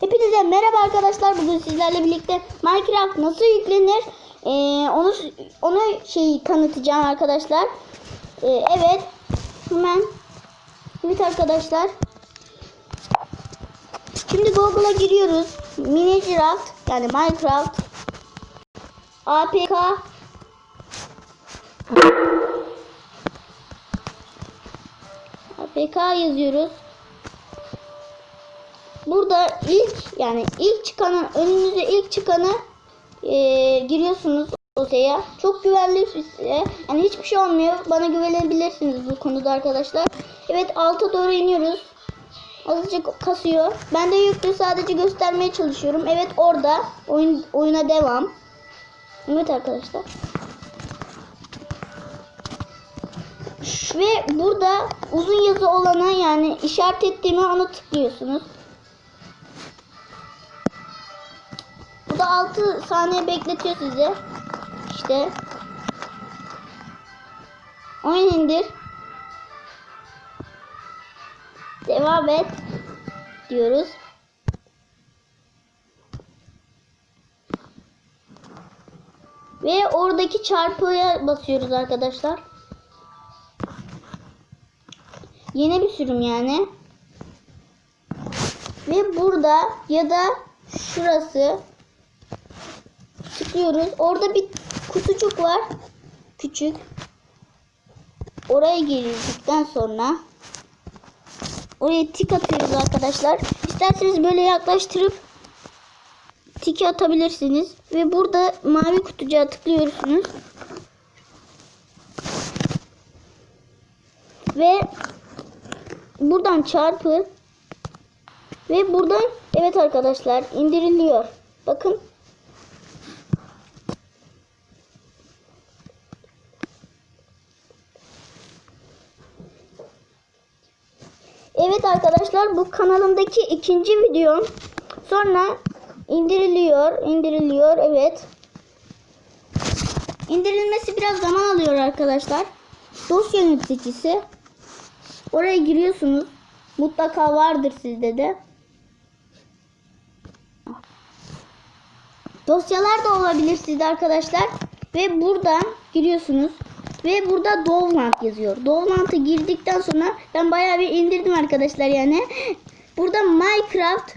Hepinize merhaba arkadaşlar. Bugün sizlerle birlikte Minecraft nasıl yüklenir? Ee, onu onu şey tanıtacağım arkadaşlar. Ee, evet. Hemen. Evet arkadaşlar. Şimdi Google'a giriyoruz. Minecraft yani Minecraft APK APK yazıyoruz. Burada ilk yani ilk çıkanı önünüze ilk çıkanı e, giriyorsunuz odaya. Çok güvenli site. Yani hiçbir şey olmuyor. Bana güvenebilirsiniz bu konuda arkadaşlar. Evet alta doğru iniyoruz. Azıcık kasıyor. Ben de yüklü sadece göstermeye çalışıyorum. Evet orada oyun oyuna devam. Evet arkadaşlar. Ve burada uzun yazı olana yani işaret ettiğimi onu tıklıyorsunuz. 6 saniye bekletiyor sizi. İşte. Oyun indir. Devam et. Diyoruz. Ve oradaki çarpıya basıyoruz arkadaşlar. Yeni bir sürüm yani. Ve burada ya da şurası tıklıyoruz. Orada bir kutucuk var. Küçük. Oraya girdikten sonra oraya tik atıyoruz arkadaşlar. İsterseniz böyle yaklaştırıp tiki atabilirsiniz. Ve burada mavi kutucuğa tıklıyorsunuz. Ve buradan çarpı ve buradan evet arkadaşlar indiriliyor. Bakın Evet arkadaşlar bu kanalımdaki ikinci videom. Sonra indiriliyor, indiriliyor. Evet. İndirilmesi biraz zaman alıyor arkadaşlar. Dosya yöneticisi. Oraya giriyorsunuz. Mutlaka vardır sizde de. Dosyalar da olabilir sizde arkadaşlar. Ve buradan giriyorsunuz. Ve burada Dovland yazıyor. Dovland'a girdikten sonra ben bayağı bir indirdim arkadaşlar yani. Burada Minecraft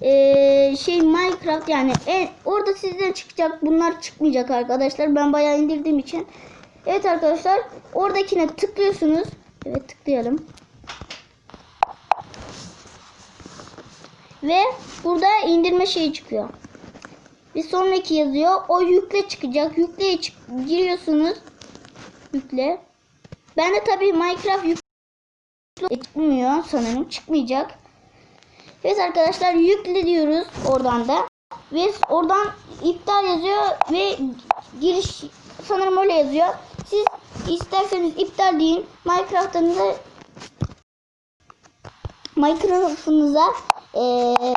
eee, şey Minecraft yani en, orada sizden çıkacak bunlar çıkmayacak arkadaşlar. Ben bayağı indirdiğim için. Evet arkadaşlar oradakine tıklıyorsunuz. Evet tıklayalım. Ve burada indirme şeyi çıkıyor. Bir sonraki yazıyor. O yükle çıkacak. Yükleye çık giriyorsunuz. Yükle. Ben de tabii Minecraft yükle çıkmıyor sanırım. Çıkmayacak. Evet arkadaşlar yükle diyoruz oradan da. Ve oradan iptal yazıyor ve giriş sanırım öyle yazıyor. Siz isterseniz iptal deyin. Minecraft'ınıza Minecraft'ınıza eee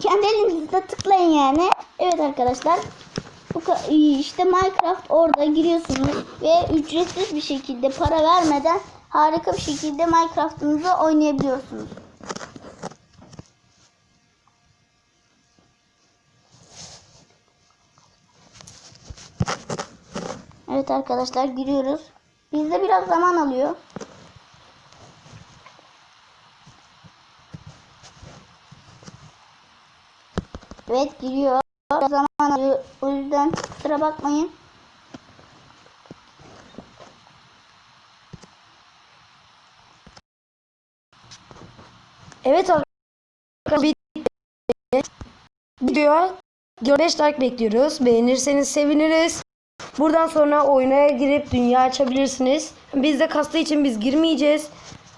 kendi elinizde tıklayın yani. Evet arkadaşlar. Bu işte Minecraft orada giriyorsunuz ve ücretsiz bir şekilde para vermeden harika bir şekilde Minecraft'ınızı oynayabiliyorsunuz. Evet arkadaşlar giriyoruz. Bizde biraz zaman alıyor. Evet giriyor. Zaman alıyor. O yüzden kusura bakmayın. Evet arkadaşlar video 5 like bekliyoruz. Beğenirseniz seviniriz. Buradan sonra oyuna girip dünya açabilirsiniz. Biz de kastığı için biz girmeyeceğiz.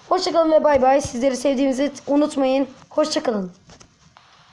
Hoşçakalın ve bay bay. Sizleri sevdiğimizi unutmayın. Hoşçakalın.